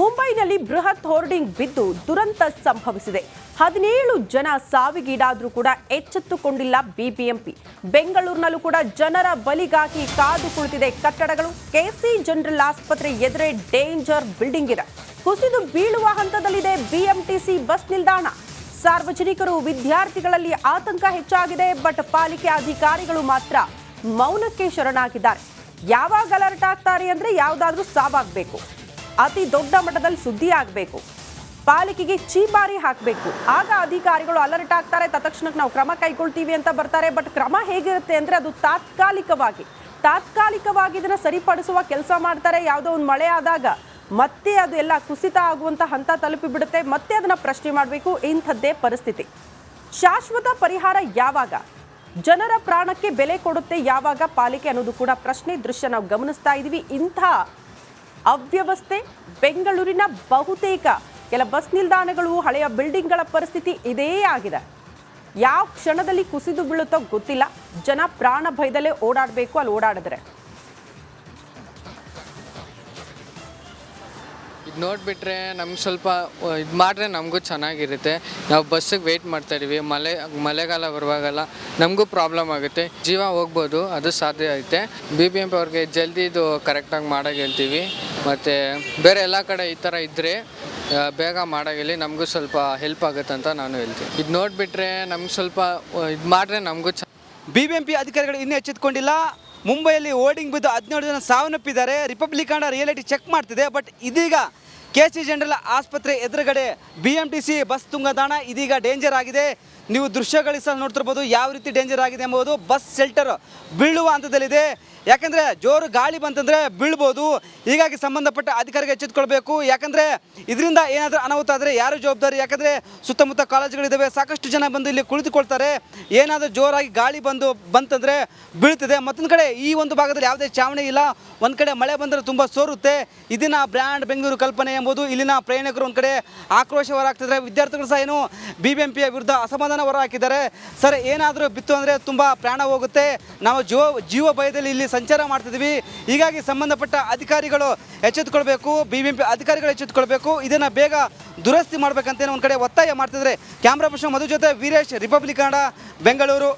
ಮುಂಬೈನಲ್ಲಿ ಬೃಹತ್ ಹೋರ್ಡಿಂಗ್ ಬಿದ್ದು ದುರಂತ ಸಂಭವಿಸಿದೆ. ಹದಿನೇಳು ಜನ ಸಾವಿಗೀಡಾದರೂ ಕೂಡ ಎಚ್ಚೆತ್ತುಕೊಂಡಿಲ್ಲ ಬಿಬಿಎಂಪಿ. ಬೆಂಗಳೂರಿನಲ್ಲೂ ಕೂಡ ಜನರ ಬಲಿಗಾಗಿ ಕಾದು ಕುಳಿತಿದೆ ಕಟ್ಟಡಗಳು. ಕೆಸಿ ಜನರಲ್ ಆಸ್ಪತ್ರೆ ಎದುರೆ ಡೇಂಜರ್ ಬಿಲ್ಡಿಂಗ್ ಇದೆ. ಕುಸಿದು ಬೀಳುವ ಹಂತದಲ್ಲಿದೆ ಬಿಎಂಟಿಸಿ ಬಸ್ ನಿಲ್ದಾಣ. ಸಾರ್ವಜನಿಕರು ವಿದ್ಯಾರ್ಥಿಗಳಲ್ಲಿ ಆತಂಕ ಹೆಚ್ಚಾಗಿದೆ, ಬಟ್ ಪಾಲಿಕೆ ಅಧಿಕಾರಿಗಳು ಮಾತ್ರ ಮೌನಕ್ಕೆ ಶರಣಾಗಿದ್ದಾರೆ. ಯಾವಾಗ ಅಲರ್ಟ್ ಆಗ್ತಾರೆ ಅಂದ್ರೆ ಯಾವುದಾದ್ರೂ ಸಾವಾಗಬೇಕು. ಅತಿ ದೊಡ್ಡ ಮಟ್ಟದಲ್ಲಿ ಸುದ್ದಿ ಆಗಬೇಕು. ಪಾಲಿಕೆಗೆ ಚೀಮಾರಿ ಹಾಕಬೇಕು. ಆಗ ಅಧಿಕಾರಿಗಳು ಅಲರ್ಟ್ ಆಗ್ತಾರೆ. ತತ್ಕ್ಷಣಕ್ಕೆ ನಾವು ಕ್ರಮ ಕೈಗೊಳ್ತೀವಿ ಅಂತ ಬರ್ತಾರೆ. ಬಟ್ ಕ್ರಮ ಹೇಗಿರುತ್ತೆ ಅಂದರೆ ಅದು ತಾತ್ಕಾಲಿಕವಾಗಿ. ತಾತ್ಕಾಲಿಕವಾಗಿ ಇದನ್ನು ಸರಿಪಡಿಸುವ ಕೆಲಸ ಮಾಡ್ತಾರೆ. ಯಾವುದೋ ಒಂದು ಮಳೆ ಆದಾಗ ಮತ್ತೆ ಅದು ಎಲ್ಲ ಕುಸಿತ ಆಗುವಂಥ ಹಂತ ತಲುಪಿ ಬಿಡುತ್ತೆ ಮತ್ತೆ ಅದನ್ನು ಪ್ರಶ್ನೆ ಮಾಡಬೇಕು. ಇಂಥದ್ದೇ ಪರಿಸ್ಥಿತಿ. ಶಾಶ್ವತ ಪರಿಹಾರ ಯಾವಾಗ? ಜನರ ಪ್ರಾಣಕ್ಕೆ ಬೆಲೆ ಕೊಡುತ್ತೆ ಯಾವಾಗ? ಪಾಲಿಕೆ ಅನ್ನೋದು ಕೂಡ ಪ್ರಶ್ನೆ. ದೃಶ್ಯ ನಾವು ಗಮನಿಸ್ತಾ ಇದ್ದೀವಿ ಇಂಥ ಅವ್ಯವಸ್ಥೆ ಬೆಂಗಳೂರಿನ ಬಹುತೇಕ. ಕೆಲ ಬಸ್ ನಿಲ್ದಾಣಗಳು ಹಳೆಯ ಬಿಲ್ಡಿಂಗ್ಗಳ ಪರಿಸ್ಥಿತಿ ಇದೇ ಆಗಿದೆ. ಯಾವ ಕ್ಷಣದಲ್ಲಿ ಕುಸಿದು ಬೀಳುತ್ತೋ ಗೊತ್ತಿಲ್ಲ. ಜನ ಪ್ರಾಣ ಭಯದಲ್ಲೇ ಓಡಾಡಬೇಕು ಅಲ್ಲಿ ಓಡಾಡಿದ್ರೆ. ಇದು ನೋಡಿಬಿಟ್ರೆ ನಮ್ಗೆ ಸ್ವಲ್ಪ ಇದು ಮಾಡಿದ್ರೆ ನಮಗೂ ಚೆನ್ನಾಗಿರುತ್ತೆ. ನಾವು ಬಸ್ಸಿಗೆ ವೆಯ್ಟ್ ಮಾಡ್ತಾ ಇದೀವಿ. ಮಳೆ, ಮಳೆಗಾಲ ಬರುವಾಗೆಲ್ಲ ನಮಗೂ ಪ್ರಾಬ್ಲಮ್ ಆಗುತ್ತೆ. ಜೀವ ಹೋಗ್ಬೋದು, ಅದು ಸಾಧ್ಯ ಐತೆ. ಬಿ ಬಿ ಎಂ ಪಿ ಅವ್ರಿಗೆ ಜಲ್ದಿ ಇದು ಕರೆಕ್ಟಾಗಿ ಮಾಡೋಕೆ ಹೇಳ್ತೀವಿ. ಮತ್ತು ಬೇರೆ ಎಲ್ಲ ಕಡೆ ಈ ಥರ ಇದ್ದರೆ ಬೇಗ ಮಾಡೋಗಿಲ್ಲಿ ನಮಗೂ ಸ್ವಲ್ಪ ಹೆಲ್ಪ್ ಆಗುತ್ತೆ ಅಂತ ನಾನು ಹೇಳ್ತೀನಿ. ಇದು ನೋಡಿಬಿಟ್ರೆ ನಮ್ಗೆ ಸ್ವಲ್ಪ ಇದು ಮಾಡಿದ್ರೆ ನಮಗೂ ಚ ಪಿ ಅಧಿಕಾರಿಗಳು ಇನ್ನೂ ಎಚ್ಚೆತ್ತುಕೊಂಡಿಲ್ಲ ಮುಂಬೈಯಲ್ಲಿ ಓಡಿಂಗ್ ಬಿದ್ದು ಹದಿನೇಳು ಜನ ಸಾವನ್ನಪ್ಪಿದ್ದಾರೆ. ರಿಪಬ್ಲಿಕನ್ ರಿಯಾಲಿಟಿ ಚೆಕ್ ಮಾಡ್ತಿದೆ ಬಟ್ ಇದೀಗ ಕೆ ಸಿ ಜನರಲ್ ಆಸ್ಪತ್ರೆ ಎದುರುಗಡೆ B M T C bus ತುಂಗದಾಣ ಇದೀಗ ಡೇಂಜರ್ ಆಗಿದೆ. ನೀವು ದೃಶ್ಯ ಸಹ ನೋಡ್ತಿರ್ಬೋದು ಯಾವ ರೀತಿ ಡೇಂಜರ್ ಆಗಿದೆ ಎಂಬುದು ಬಸ್ ಶೆಲ್ಟರ್ ಬೀಳುವ ಹಂತದಲ್ಲಿದೆ. ಯಾಕಂದರೆ ಜೋರು ಗಾಳಿ ಬಂತಂದರೆ ಬೀಳ್ಬೋದು. ಹೀಗಾಗಿ ಸಂಬಂಧಪಟ್ಟ ಅಧಿಕಾರಿಗೆ ಎಚ್ಚೆತ್ಕೊಳ್ಬೇಕು. ಯಾಕಂದರೆ ಇದರಿಂದ ಏನಾದರೂ ಅನಾಹುತ ಆದರೆ ಯಾರು ಜವಾಬ್ದಾರಿ? ಯಾಕಂದರೆ ಸುತ್ತಮುತ್ತ ಕಾಲೇಜುಗಳಿದ್ದಾವೆ ಸಾಕಷ್ಟು ಜನ ಬಂದು ಇಲ್ಲಿ ಕುಳಿತುಕೊಳ್ತಾರೆ. ಏನಾದರೂ ಜೋರಾಗಿ ಗಾಳಿ ಬಂದು, ಬಂತಂದರೆ ಬೀಳ್ತಿದೆ. ಮತ್ತೊಂದು ಕಡೆ ಈ ಒಂದು ಭಾಗದಲ್ಲಿ ಯಾವುದೇ ಚಾವಣಿ ಇಲ್ಲ. ಒಂದು ಕಡೆ ಮಳೆ ಬಂದರೆ ತುಂಬ ಸೋರುತ್ತೆ. ಇದನ್ನು ಬ್ರ್ಯಾಂಡ್ ಬೆಂಗಳೂರು ಕಲ್ಪನೆ ಎಂಬುದು ಇಲ್ಲಿನ ಪ್ರಯಾಣಿಕರು ಒಂದು ಕಡೆ ಆಕ್ರೋಶ ಹೊರಹಾಕ್ತಿದ್ದಾರೆ ವಿದ್ಯಾರ್ಥಿಗಳು ಸಹ ಏನು ಬಿ ಬಿ ಎಂ ಪಿಯ ವಿರುದ್ಧ ಅಸಮಾಧಾನ ಹೊರಹಾಕಿದ್ದಾರೆ. ಸರ್, ಏನಾದರೂ ಬಿತ್ತು ಅಂದರೆ ತುಂಬ ಪ್ರಾಣ ಹೋಗುತ್ತೆ. ನಾವು ಜೀವ ಜೀವ ಭಯದಲ್ಲಿ ಇಲ್ಲಿ ಸಂಚಾರ ಮಾಡ್ತಿದ್ವಿ ಹೀಗಾಗಿ ಸಂಬಂಧಪಟ್ಟ ಅಧಿಕಾರಿಗಳು ಎಚ್ಚೆತ್ತುಕೊಳ್ಬೇಕು. ಬಿ ಬಿ ಎಂ ಪಿ ಅಧಿಕಾರಿಗಳು ಎಚ್ಚೆತ್ತುಕೊಳ್ಬೇಕು. ಇದನ್ನು ಬೇಗ ದುರಸ್ತಿ ಮಾಡ್ಬೇಕಂತೇಳಿ ಒಂದು ಕಡೆ ಒತ್ತಾಯ ಮಾಡ್ತಿದ್ದಾರೆ. ಕ್ಯಾಮ್ರಾ ಪರ್ಸನ್ ಮಧು ಜೊತೆ ವೀರೇಶ್, ರಿಪಬ್ಲಿಕ್ ಕನ್ನಡ, ಬೆಂಗಳೂರು.